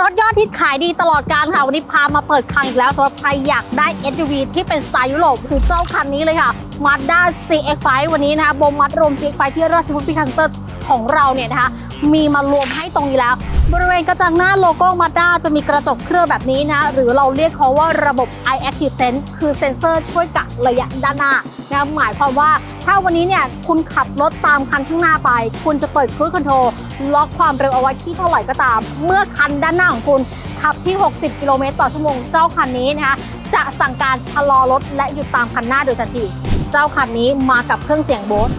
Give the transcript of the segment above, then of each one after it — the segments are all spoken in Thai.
รถยอดฮิตขายดีตลอดการค่ะ วันนี้พามาเปิดคลังอีกแล้วสำหรับใครอยากได้ SUV ที่เป็นสไตล์ยุโรปคือเจ้าคันนี้เลยค่ะ Mazda CX-5 วันนี้นะคะบมมัดรวม CX-5 ที่ราชบุรีพิคันเตอร์ของเราเนี่ยนะคะมีมารวมให้ตรงนี้แล้ว บริเวณกระจังหน้าโลโก้ Mazda จะมีกระจกเคลือบแบบนี้นะ หรือเราเรียกเขาว่าระบบ i Active Sense คือเซ็นเซอร์ช่วยกะระยะด้านหน้านะหมายความว่าถ้าวันนี้เนี่ยคุณขับรถตามคันข้างหน้าไป คุณจะเปิดครู i คอนโทรลล็อกความเร็วเอาไว้ที่เท่าไหร่ก็ตาม เมื่อคันด้านหน้าของคุณขับที่ 60 กิโลเมตรต่อชั่วโมงเจ้าคันนี้นะคะจะสั่งการชะลอรถและหยุดตามคันหน้าโดยทันที เจ้าคันนี้มากับเครื่องเสียงโบส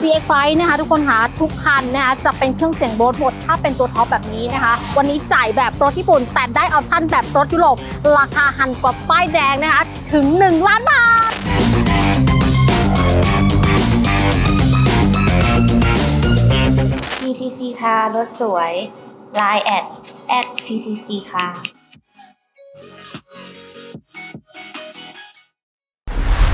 CX5 นะคะทุกคนคะทุกคันนะคะจะเป็นเครื่องเสียงโบสหมดถ้าเป็นตัวท็อปแบบนี้นะคะ วันนี้จ่ายแบบรถญี่ปุ่น แต่ได้ออปชั่นแบบรถยุโรป ราคาหันกว่าป้ายแดงนะคะ ถึง 1 ล้านบาท TCC ค่ะรถสวย Line แอดแอด TCC ค่ะ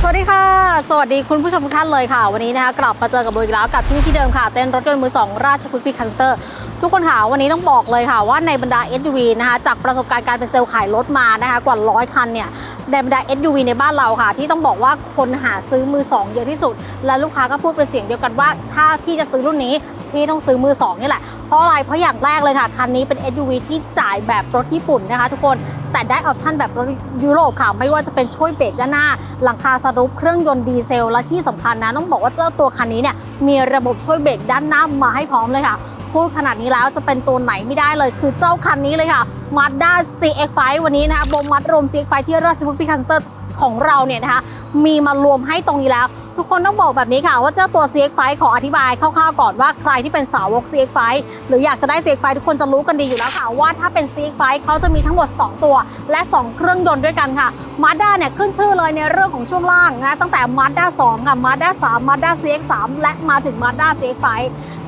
วัสดีค่ะ สวัสดีคุณผู้ชมทุกท่านเลยค่ะ วันนี้นะคะกลับมาเจอกับโบอีกแล้วกับที่ที่เดิมค่ะ เต้นรถยนต์มือสองราชพฤกษ์พิคันเตอร์ทุกคนค่ะวันนี้ต้องบอกเลยค่ะว่าในบรรดา SUV นะคะจากประสบการณ์การเป็นเซลล์ขายรถมานะคะกว่าร้อยคันเนี่ยในบรรดา SUV ในบ้านเราค่ะ ที่ต้องบอกว่าคนหาซื้อมือสองเยอะที่สุด และลูกค้าก็พูดเป็นเสียงเดียวกันว่า ถ้าพี่จะซื้อรุ่นนี้พี่ต้องซื้อมือสองนี่แหละเพราะอะไรเพราะอย่างแรกเลยค่ะคันนี้เป็น SUV ที่จ่ายแบบรถญี่ปุ่นนะคะ ทุกคน แต่ได้ออปชันแบบรถยุโรปค่ะ ไม่ว่าจะเป็นช่วยเบรกด้านหน้า หลังคาสรุปเครื่องยนต์ดีเซล และที่สำคัญนะ ต้องบอกว่าเจ้าตัวคันนี้เนี่ยมีระบบช่วยเบรกด้านหน้ามาให้พร้อมเลยค่ะพูดขนาดนี้แล้วจะเป็นตัวไหนไม่ได้เลยคือเจ้าคันนี้เลยค่ะ Mazda CX-5 วันนี้นะคะบมมัดรวม CX-5 ที่ราชบุรีพิคันเตอร์ของเราเนี่ยนะคะมีมารวมให้ตรงนี้แล้ว ทุกคนต้องบอกแบบนี้ค่ะ ว่าเจ้าตัว CX-5 ขออธิบายคร่าวๆก่อนว่าใครที่เป็นสาวก CX-5 หรืออยากจะได้ CX-5 ทุกคนจะรู้กันดีอยู่แล้วค่ะ ว่าถ้าเป็น CX-5 เขาจะมีทั้งหมด 2 ตัว และ 2 เครื่องยนต์ด้วยกันค่ะ Mazda เนี่ยขึ้นชื่อเลยในเรื่องของช่วงล่างนะตั้งแต่ Mazda 2 ค่ะ Mazda 3 Mazda CX-3 และมาถึง Mazda CX-5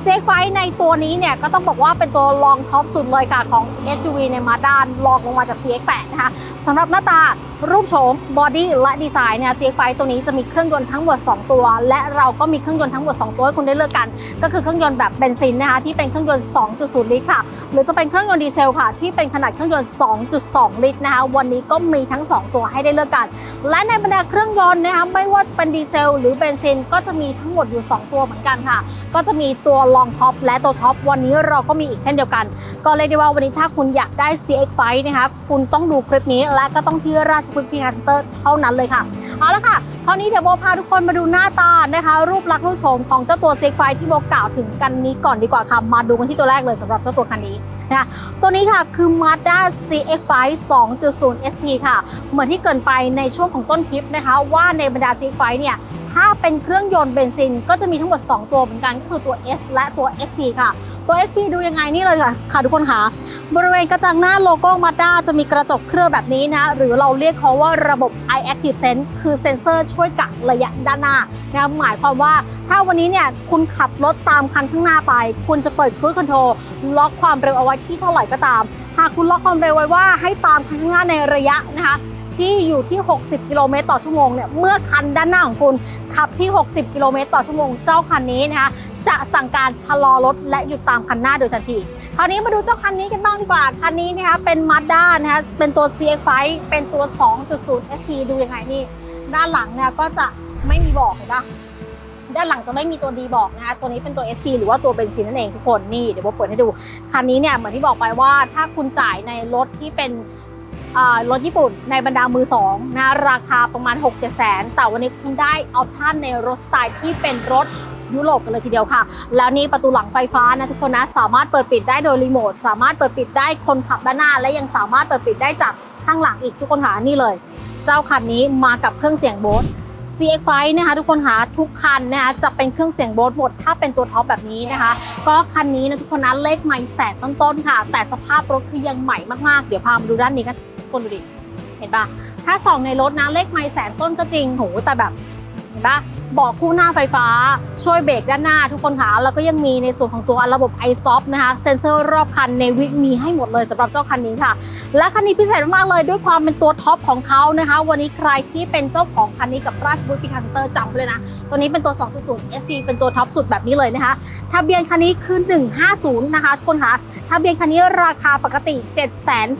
CX-5 ในตัวนี้เนี่ยก็ต้องบอกว่าเป็นตัวรองท็อปสุดเลยค่ะของ SUV ใน Mazda รองลงมาจาก CX-8 นะคะสำหรับหน้าตารูปโฉมบอดี้และดีไซน์เนี่ย CX-5 ตัวนี้จะมีเครื่องยนต์ทั้งหมด 2 ตัว และเราก็มีเครื่องยนต์ทั้งหมด 2 ตัวให้คุณได้เลือกกัน ก็คือเครื่องยนต์แบบเบนซินนะคะที่เป็นเครื่องยนต์ 2.0 ลิตรค่ะ หรือจะเป็นเครื่องยนต์ดีเซลค่ะ ที่เป็นขนาดเครื่องยนต์ 2.2 ลิตรนะคะวันนี้ก็มีทั้ง 2 ตัวให้ได้เลือกกัน และในบรรดาเครื่องยนต์นะคะไม่ว่าจะเป็นดีเซล หรือเบนซินก็จะมีทั้งหมดอยู่ 2 ตัวเหมือนกันค่ะ ก็จะมีตัวลองท็อปและตัวท็อปวันนี้เราก็มีอีกเช่นเดียวกัน ก็เลยกได้ว่าวันนี้ถ้าคุณอยากได้ CX-5 นะคะคุณต้องดูคลิปนี้และก็ต้องที่ราชพฤกษ์พีคัสเตอร์เท่านั้นเลยค่ะ เอาละค่ะคราวนี้เดี๋ยวโบพาทุกคนมาดูหน้าตานะคะ รูปลักษณ์รูปโฉมของเจ้าตัวเซกไฟที่โบกล่าวถึงกันนี้ก่อนดีกว่าค่ะมาดูกันที่ตัวแรกเลยสำหรับเจ้าตัวคันนี้นะคะตัวนี้ค่ะคือ Mazda CX-5 2.0 SP ค่ะ เหมือนที่เกินไปในช่วงของต้นคลิปนะคะ ว่าในบรรดา CX-5 เนี่ย ถ้าเป็นเครื่องยนต์เบนซินก็จะมีทั้งหมด 2 ตัวเหมือนกันก็คือตัว S และตัว SP ค่ะ ตัว SP ดูยังไงนี่เลยค่ะทุกคนค่ะ บริเวณกระจังหน้าโลโก้ Mazda จะมีกระจกเคลือบแบบนี้นะ หรือเราเรียกเขาว่าระบบ i Active Sense คือเซ็นเซอร์ช่วยกะระยะด้านหน้านะหมายความว่าถ้าวันนี้เนี่ยคุณขับรถตามคันข้างหน้าไป คุณจะเปิดครู i คอนโทรลล็อกความเร็วเอาไว้ที่เท่าไหร่ก็ตาม หากคุณล็อกความเร็วไว้ว่าให้ตามคันข้างหน้าในระยะนะคะ ที่อยู่ที่ 60 กิโลเมตรต่อชั่วโมงเนี่ยเมื่อคันด้านหน้าของคุณขับที่ 60 กิโลเมตรต่อชั่วโมงเจ้าคันนี้นะคะจะสั่งการชะลอรถและหยุดตามคันหน้าโดยทันที คราวนี้มาดูเจ้าคันนี้กันบ้างดีกว่า คันนี้นะคะเป็น Mazda นะคะเป็นตัว CX-5 เป็นตัว 2.0 SP ดูยังไงนี่ ด้านหลังเนี่ยก็จะไม่มีบอกเห็นปะด้านหลังจะไม่มีตัวดีบอกนะคะ ตัวนี้เป็นตัว SP หรือว่าตัวเบนซินนั่นเองทุกคน นี่เดี๋ยวโบเปิดให้ดู คันนี้เนี่ยเหมือนที่บอกไปว่าถ้าคุณจ่ายในรถที่เป็น รถญี่ปุ่นในบรรดามือสองนะราคาประมาณ 6 7แสน แต่วันนี้คุณได้ออปชั่นในรถสไตล์ที่เป็นรถยุโรปกันเลยทีเดียวค่ะ แล้วนี่ประตูหลังไฟฟ้านะทุกคนนะ สามารถเปิดปิดได้โดยรีโมท สามารถเปิดปิดได้คนขับด้านหน้า และยังสามารถเปิดปิดได้จากข้างหลังอีกทุกคนค่ะนี่เลย เจ้าคันนี้มากับเครื่องเสียงโบส CX-5 นะคะทุกคนคะทุกคันนะคะจะเป็นเครื่องเสียงโบสหมดถ้าเป็นตัวท็อปแบบนี้นะคะ ก็คันนี้นะทุกคนนะเลขไม่แสนต้นๆค่ะ แต่สภาพรถคือยังใหม่มากๆ เดี๋ยวพามาดูด้านนี้กัน คนดูดิ เห็นปะถ้าส่องในรถนะเลขไม่แสนต้นก็จริงโหแต่แบบ เห็นปะ บาะคู่หน้าไฟฟ้า ช่วยเบรกด้านหน้าทุกคนค่ะแล้วก็ยังมีในส่วนของตัวระบบ i s o f นะคะ เซ็นเซอร์รอบคันในวิมีให้หมดเลยสำหรับเจ้าคันนี้ค่ะ และคันนี้พิเศษมากเลยด้วยความเป็นตัวท็อปของเขานะคะ วันนี้ใครที่เป็นเจ้าของคันนี้กับราชบุรีคันเตอร์จำเลยนะ ตัวนี้เป็นตัว 2.0 SP เป็นตัวท็อปสุดแบบนี้เลยนะคะทะเบียนคันนี้คือ 150 นะคะทุกคนคะทะเบียนคันนี้ราคาปกติ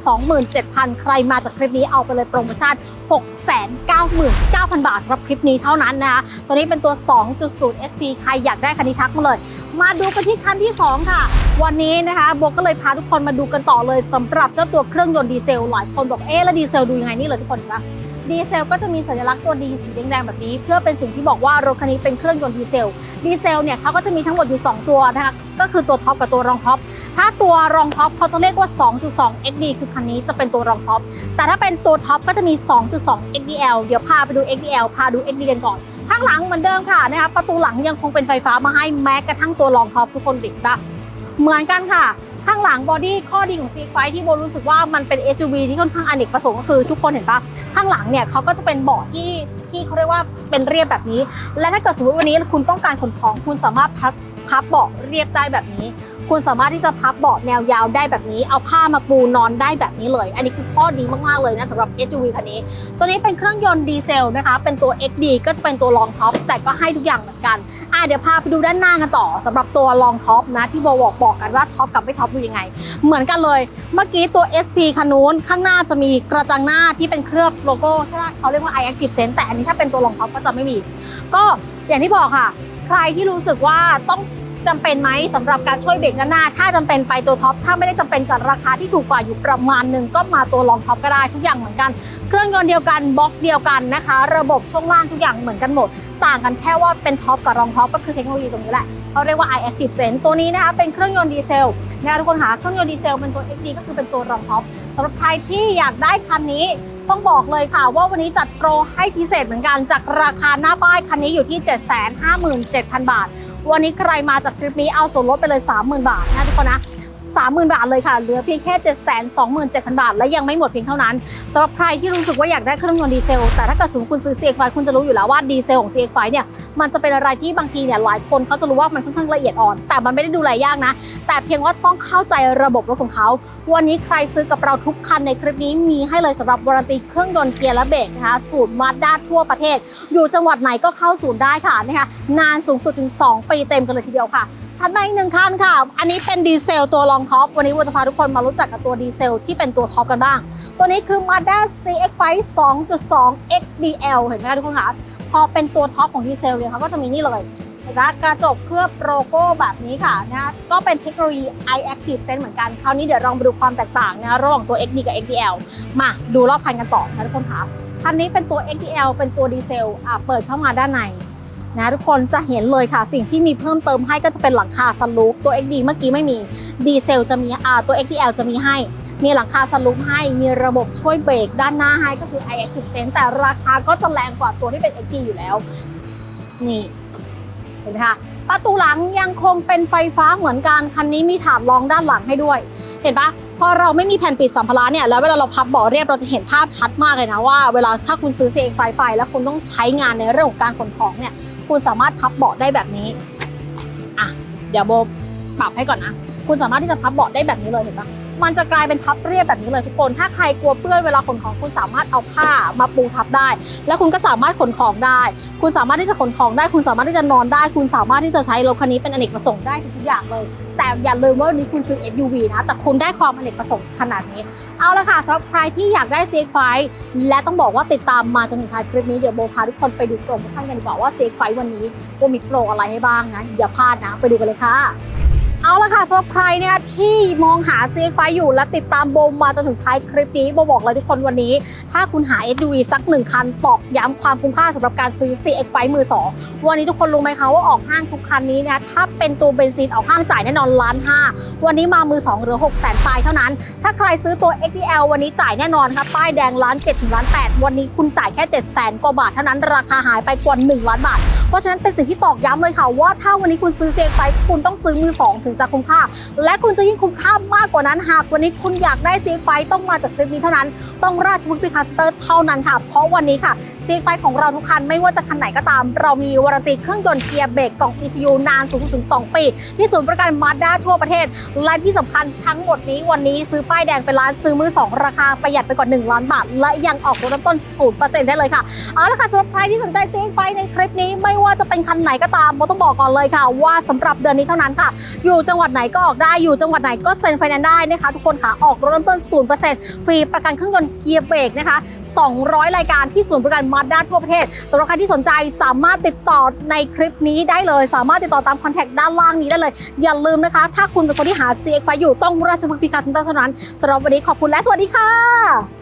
727,000 ใครมาจากคลิปนี้เอาไปเลยโปรโมชั่น 699,000 บาทสำหรับคลิปนี้เท่านั้นนะคะตัวนี้เป็นตัว 2.0 SP ใครอยากได้คันนี้ทักมาเลย มาดูกันที่คันที่ 2 ค่ะ วันนี้นะคะโบก็เลยพาทุกคนมาดูกันต่อเลยสำหรับเจ้าตัวเครื่องยนต์ดีเซลหลายคนบอกเอ๊ะแล้วดีเซลดูยังไงนี่เลยทุกคนเห็นะดีเซลก็จะมีสัญลักษณ์ตัวดีสีแดงๆแบบนี้ เพื่อเป็นสิ่งที่บอกว่ารถคันนี้เป็นเครื่องยนต์ดีเซล ดีเซลเนี่ยเขาก็จะมีทั้งหมดอยู่ 2 ตัวนะคะก็คือตัวท็อปกับตัวรองท็อปถ้าตัวรองท็อปเขาจะเรียกว่า 2.2 XD คือคันนี้จะเป็นตัวรองท็อปแต่ถ้าเป็นตัวท็อปก็จะมี 2.2 XDL เดี๋ยวพาไปดู XDL พาดู XD กันก่อน ข้างหลังเหมือนเดิมค่ะนะคะประตูหลังยังคงเป็นไฟฟ้ามาให้แม้กระทั่งตัวรองท็อปทุกคนดิปะเหมือนกันค่ะ ข้างหลังบอดี้ข้อดีของซีไฟที่โบรู้สึกว่ามันเป็น SUV ที่ค่อนข้างอเนกประสงค์ก็คือทุกคนเห็นปะข้างหลังเนี่ยเขาก็จะเป็นเบาะที่ที่เขาเรียกว่าเป็นเรียบแบบนี้ และถ้าเกิดสมมติวันนี้คุณต้องการขนของคุณสามารถพับพับเบาะเรียบได้แบบนี้ คุณสามารถที่จะพับเบาะแนวยาวได้แบบนี้ เอาผ้ามาปูนอนได้แบบนี้เลย อันนี้คือข้อดีมากๆเลยนะสำหรับ SUV คันนี้ ตัวนี้เป็นเครื่องยนต์ดีเซลนะคะ เป็นตัว XD ก็จะเป็นตัวรองท็อปแต่ก็ให้ทุกอย่างเหมือนกันอะเดี๋ยวพาไปดูด้านหน้ากันต่อสำหรับตัวรองท็อปนะที่โบบอกบอกกันว่าท็อปกับไม่ท็อปดูยังไง เหมือนกันเลย เมื่อกี้ตัว SP คันนู้นข้างหน้าจะมีกระจังหน้าที่เป็นเคลือบโลโก้ใช่ไหมเขาเรียกว่า iActive Sense แต่อันนี้ถ้าเป็นตัวรองท็อปก็จะไม่มี ก็อย่างที่บอกค่ะ ใครที่รู้สึกว่าต้อง จำเป็นไหมสำหรับการช่วยเบรกด้านหน้า ถ้าจำเป็นไปตัวท็อป ถ้าไม่ได้จำเป็นกับราคาที่ถูกกว่าอยู่ประมาณหนึ่งก็มาตัวรองท็อปก็ได้ทุกอย่างเหมือนกัน เครื่องยนต์เดียวกันบล็อกเดียวกันนะคะ ระบบช่วงล่างทุกอย่างเหมือนกันหมด ต่างกันแค่ว่าเป็นท็อปกับรองท็อปก็คือเทคโนโลยีตรงนี้แหละเขาเรียกว่า iActive Sense ตัวนี้นะคะเป็นเครื่องยนต์ดีเซลนะคะทุกคนหาเครื่องยนต์ดีเซลเป็นตัว XD ก็คือเป็นตัวรองท็อปสำหรับใครที่อยากได้คันนี้ต้องบอกเลยค่ะว่าวันนี้จัดโปรให้พิเศษเหมือนกันจากราคาหน้าป้ายคันนี้อยู่ที่ 757,000 บาท วันนี้ใครมาจากคลิปนี้เอาส่วนลดไปเลย 30,000 บาทนะทุกคนนะ 30,000 บาทเลยค่ะ เหลือเพียงแค่ 727,000 บาท และยังไม่หมดเพียงเท่านั้นสำหรับใครที่รู้สึกว่าอยากได้เครื่องยนต์ดีเซล แต่ถ้าเกิดสมมติคุณซื้อ CX5 คุณจะรู้อยู่แล้วว่าดีเซลของ CX5 เนี่ยมันจะเป็นอะไรที่บางทีเนี่ยหลายคนเขาจะรู้ว่ามันค่อนข้างละเอียดอ่อน แต่มันไม่ได้ดูแลยากนะ แต่เพียงว่าต้องเข้าใจระบบรถของเขา วันนี้ใครซื้อกับเราทุกคันในคลิปนี้มีให้เลยสำหรับวารันตีเครื่องยนต์เกียร์และเบรกนะคะสูตรมาด้าทั่วประเทศ อยู่จังหวัดไหนก็เข้าศูนย์ได้ค่ะนะคะนานสูงสุดถึง 2 ปีเต็มกันเลยทีเดียวค่ะ ถัดมาอีกหนึ่งคันค่ะ อันนี้เป็นดีเซลตัวรองท็อป วันนี้วัจะพาทุกคนมารู้จักกับตัวดีเซลที่เป็นตัวท็อปกันบ้าง ตัวนี้คือ Mazda CX-5 2.2 XDL เห็นไหมคะทุกคนคะพอเป็นตัวท็อปของดีเซลเนี่ยเขาก็จะมีนี่เลยเห็นไหมกระจกเคลือบโลโก้แบบนี้ค่ะนะก็เป็นเทคโนโลยี iActive Sense เหมือนกัน คราวนี้เดี๋ยวลองไปดูความแตกต่างนะระหว่างตัว XD กับ XDL มาดูรอบคันกันต่อนะทุกคนคะคันนี้เป็นตัว XDL เป็นตัวดีเซลอะเปิดเข้ามาด้านใน นะทุกคนจะเห็นเลยค่ะ สิ่งที่มีเพิ่มเติมให้ก็จะเป็นหลังคาสลูปตัว XD เมื่อกี้ไม่มีดีเซลจะมีอ่าตัว XDL จะมีให้ มีหลังคาสลูปให้มีระบบช่วยเบรกด้านหน้าให้ก็คือ iActive Sense แต่ราคาก็จะแรงกว่าตัวที่เป็น XD อยู่แล้ว นี่ เห็นไหมคะประตูหลังยังคงเป็นไฟฟ้าเหมือนกันคันนี้มีถาดรองด้านหลังให้ด้วย เห็นปะ พอเราไม่มีแผ่นปิดสัมภาระเนี่ยแล้วเวลาเราพับเบาะเรียบเราจะเห็นภาพชัดมากเลยนะว่าเวลาถ้าคุณซื้อ CX ไฟไป แล้วคุณต้องใช้งานในเรื่องของการขนของเนี่ยคุณสามารถพับเบาะได้แบบนี้อะเดี๋ยวโบปรับให้ก่อนนะ คุณสามารถที่จะพับเบาะได้แบบนี้เลยเห็นปะ มันจะกลายเป็นพับเรียบแบบนี้เลยทุกคน ถ้าใครกลัวเปื้อนเวลาขนของคุณสามารถเอาผ้ามาปูทับได้ แล้วคุณก็สามารถขนของได้ คุณสามารถที่จะขนของได้ คุณสามารถที่จะนอนได้ คุณสามารถที่จะใช้รถคันนี้เป็นอเนกประสงค์ได้ทุกอย่างเลย แต่อย่าลืมว่าวันนี้คุณซื้อ SUV นะ แต่คุณได้ความอเนกประสงค์ขนาดนี้ เอาละค่ะสำหรับใครที่อยากได้ CX5 และต้องบอกว่าติดตามมาจนถึงท้ายคลิปนี้เดี๋ยวโบพาทุกคนไปดูโปรโมชั่นกันดีกว่าว่า CX5 วันนี้โบมีโปรอะไรให้บ้างนะอย่าพลาดนะไปดูกันเลยค่ะ เอาละค่ะสำหรับใครเนี่ยที่มองหา CX5 อยู่และติดตามโบมาจนถึงท้ายคลิปนี้โบบอกเลยทุกคนวันนี้ ถ้าคุณหา SUV สักหนึ่งคันตอกย้ำความคุ้มค่าสำหรับการซื้อ CX5 มือสองวันนี้ทุกคนรู้ไหมคะว่าออกห้างทุกคันนี้เนี่ยถ้าเป็นตัวเบนซินออกห้างจ่ายแน่นอนล้านห้าวันนี้มามือสองเหลือ6 0 0 0 0ปลายเท่านั้น ถ้าใครซื้อตัว XDL วันนี้จ่ายแน่นอนครับป้ายแดงล้าน7ถึงล้าน8วันนี้คุณจ่ายแค่7 0 0 0 0 0กว่าบาทเท่านั้นราคาหายไปกว่า1ล้านบาทเพราะฉะนั้นเป็นสิ่งที่ตอกย้ำเลยค่ะว่าถ้าวันนี้คุณซื้อ CX5 คุณต้องซื้อมือ2ถึงถึงจะคุ้มค่า และคุณจะยิ่งคุ้มค่ามากกว่านั้นหากวันนี้คุณอยากได้ซีไฟต้องมาจากคลิปนี้เท่านั้น ต้องราชบุรีคัสเตอร์เท่านั้นค่ะ เพราะวันนี้ค่ะซีไฟของเราทุกคันไม่ว่าจะคันไหนก็ตาม เรามีวารันตีเครื่องยนต์เกียร์เบรกกล่อง ECU นานสูงสุดถึง 2 ปี ที่ศูนย์บริการมาด้าทั่วประเทศ และที่สำคัญทั้งหมดนี้วันนี้ซื้อป้ายแดงเป็นล้านซื้อมือ 2 ราคาประหยัดไปกว่า1ล้านบาท และยังออกรถเริ่มต้น 0%ได้เลยค่ะ เอาละค่ะสำหรับใครที่สนใจซีไฟในคลิปนี้ไม่ว่าจะเป็นคันไหนก็ตามโมต้องบอกก่อนเลยค่ะ ว่าสำหรับเดือนนี้เท่านั้นค่ะ อยู่จังหวัดไหนก็ออกได้อยู่จังหวัดไหนก็เซ็นไฟแนนซ์ได้นะคะทุกคนค่ะออกรถเริ่มต้น 0%ฟรีประกันเครื่องยนต์เกียร์เบรกนะคะ 200 รายการที่ศูนย์บริการมาด้าทั่วประเทศสำหรับใครที่สนใจสามารถติดต่อในคลิปนี้ได้เลย สามารถติดต่อตามคอนแทคด้านล่างนี้ได้เลย อย่าลืมนะคะ ถ้าคุณเป็นคนที่หา CX ไฟอยู่ต้องราชบุรีพีคาร์เซ็นเตอร์เท่านั้นสำหรับวันนี้ขอบคุณและสวัสดีค่ะ